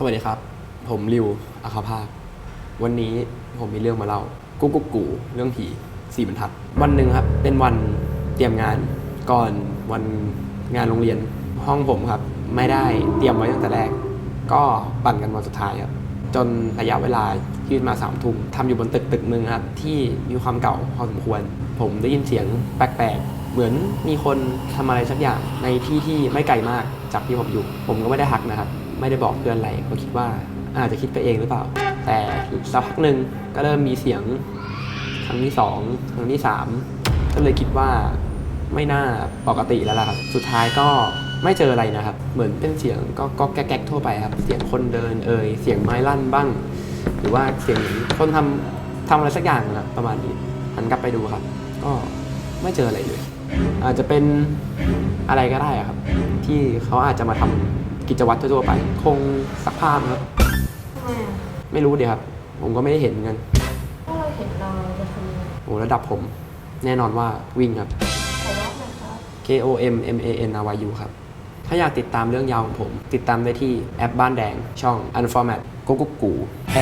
สวัสดีครับ ผมริวอาคาภาควันนี้ผมมีเรื่องมาเล่ากุ๊กกุ๊กกูเรื่องผีสี่บรรทัด วันหนึ่งครับ เป็นวันเตรียมงานก่อนวันงานโรงเรียนห้องผมครับ ไม่ได้เตรียมไว้ตั้งแต่แรก ก็ปั่นกันวันสุดท้ายครับจนระยะเวลายืดมาสามทุ่มทำอยู่บนตึกตึกหนึ่งครับ ที่มีความเก่าพอสมควร ผมได้ยินเสียงแปลกๆ เหมือนมีคนทำอะไรสักอย่างในที่ที่ไม่ไกลมากจากที่ผมอยู่ ผมก็ไม่ได้หักนะครับ ไม่ได้บอกเพื่อนอะไรก็คิดว่าอาจจะคิดไปเองหรือเปล่า แต่สักพักหนึ่งก็เริ่มมีเสียงครั้งที่สองครั้งที่สามก็เลยคิดว่าไม่น่าปกติแล้วล่ะครับสุดท้ายก็ไม่เจออะไรนะครับ เหมือนเป็นเสียงก็ก็แก๊กทั่วไปครับ เสียงคนเดินเอ่ยเสียงไม้ลั่นบ้าง หรือว่าเสียงคนทำทำอะไรสักอย่างนะครับประมาณนี้หันกลับไปดูครับ ก็ไม่เจออะไรเลย อาจจะเป็นอะไรก็ได้ครับ ที่เขาอาจจะมาทำ กิจวัตรทั่วๆไป คงซักผ้ามั้งครับ ทำไมอะไม่รู้เดียวครับ ผมก็ไม่ได้เห็นเหมือนกันถ้าเราเห็นเราจะทำยังไงโอ้ระดับผม แน่นอนว่าวิ่งครับ ขอรับหนะครับ K O M M A N R Y U ครับ ถ้าอยากติดตามเรื่องยาวของผม ติดตามได้ที่แอปบ้านแดงช่อง Unformat กุ๊กกุ๊กกูแอ